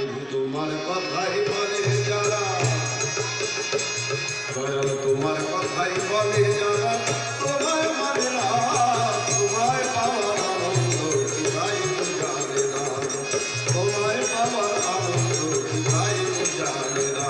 শুধু তোমার কথাই বলে যারা। দয়াল তোমার কথাই বলে যারা। তোমায় মানে না, তোমায় পাওয়ার আনন্দ তাই জানে না। তোমায় পাওয়ার আনন্দ তাই জানে না।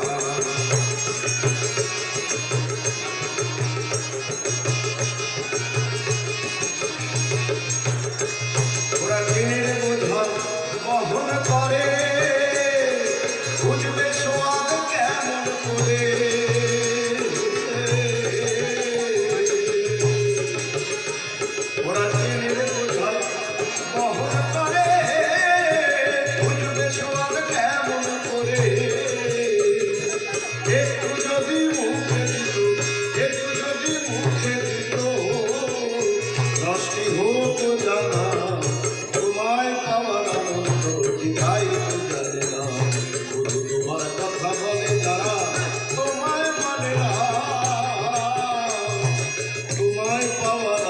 তোমায়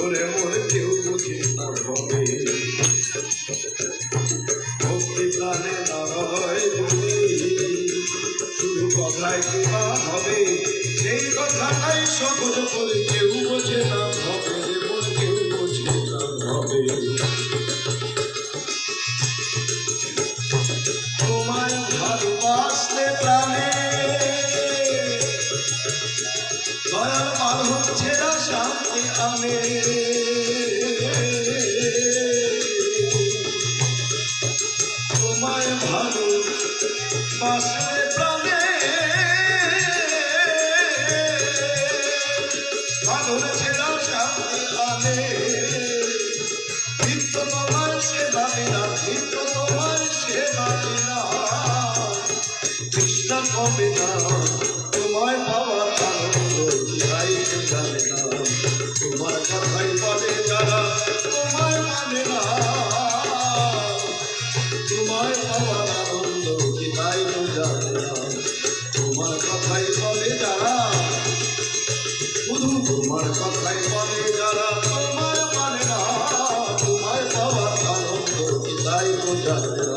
ওরে মোরে কেউ বোঝে না হবে। ভক্তি প্রাণে না হয় যদি শুধু কথায় কিবা হবে, সেই কথাটাই সহজ করে কেউ বোঝে না হবে মোর কেউ বোঝে না হবে। তোমায় ভালোবাসলে প্রাণে দয়াল না শান্তি আনে তোমায় ভালো বাসলে প্রাণে মাধুর শান্তি আনে নিত্য তোমার সেবা বিনা, নিত্য তোমার সেবা বিনা। কৃষ্ণ কবে না তোমায় পাওয়ার কথাই চলে যারা? শুধু তোমার কথাই চলে যারা? তোমার মানে না তোমায় পাওয়ার আনন্দ তাই তো যারা